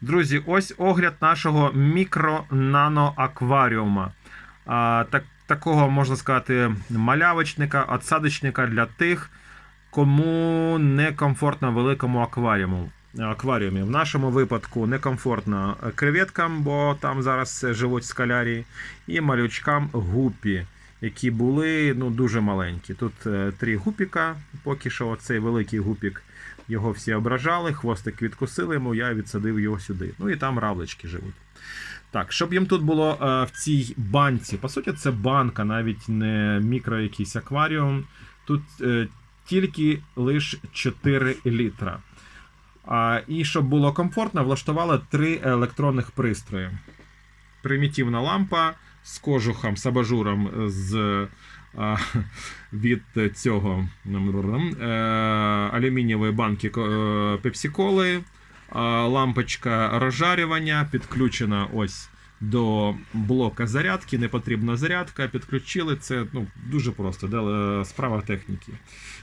Друзі, ось огляд нашого мікро-нано-акваріума. Так, такого, можна сказати, малявочника, отсадочника для тих, кому некомфортно великому акваріуму. акваріумі. В нашому випадку некомфортно креветкам, бо там зараз живуть скалярії, і малючкам гупі, які були ну, дуже маленькі. Тут е, три гупіка, поки що цей великий гупік. Його всі ображали, хвостик відкусили йому, я відсадив його сюди. Ну і там равлички живуть. Так, щоб їм тут було е, в цій банці. По суті, це банка, навіть не мікро якийсь акваріум. Тут е, тільки лише 4 літра. А, і щоб було комфортно, влаштували три електронних пристрої. Примітивна лампа з кожухом, з абажуром з, а, від цього е, алюмінієвої банки е, пепсі-коли. А, Лампочка розжарювання підключена ось до блока зарядки. Не потрібна зарядка. Підключили це ну, дуже просто. е, Справа техніки.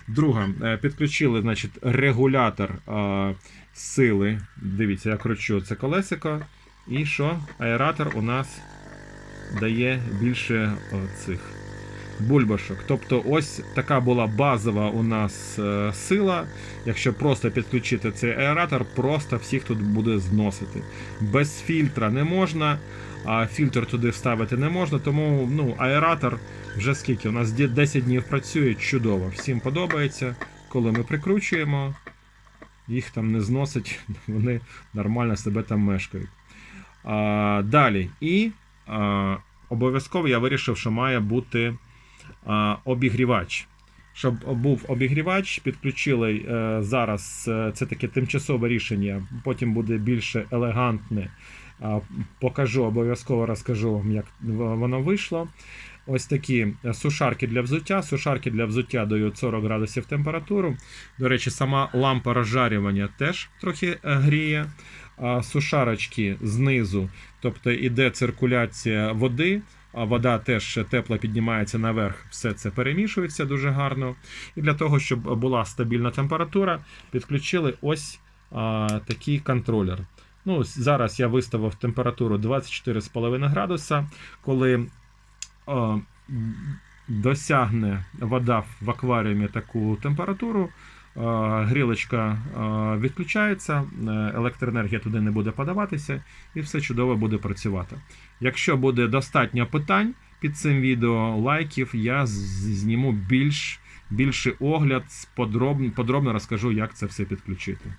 Друга, е, підключили значить, регулятор е, сили. Дивіться, я кручу це колесико. І що? Аератор у нас дає більше цих бульбашок. Тобто, ось така була базова у нас е, сила. Якщо просто підключити цей аератор, просто всіх тут буде зносити. Без фільтра не можна, а фільтр туди вставити не можна. Тому ну, аератор вже скільки? У нас 10 днів працює чудово. Всім подобається. Коли ми прикручуємо, їх там не зносить, вони нормально себе там мешкають. А, Далі. І обов'язково я вирішив, що має бути обігрівач. Щоб був обігрівач, підключили е, зараз е, це таке тимчасове рішення, потім буде більше елегантне. Покажу, обов'язково розкажу вам, як воно вийшло. Ось такі сушарки для взуття. Сушарки для взуття дають 40 градусів температуру. До речі, сама лампа розжарювання теж трохи е, гріє. Сушарочки знизу, тобто іде циркуляція води. А вода теж тепла піднімається наверх, все це перемішується дуже гарно. І для того, щоб була стабільна температура, підключили ось а, такий контролер. Ну, Зараз я виставив температуру 24,5 градуса. Коли а, досягне вода в акваріумі таку температуру, грілочка відключається, е, електроенергія туди не буде подаватися, і все чудово буде працювати. Якщо буде достатньо питань під цим відео, лайків, я зніму більш, більший огляд, подробно, подробно розкажу, як це все підключити.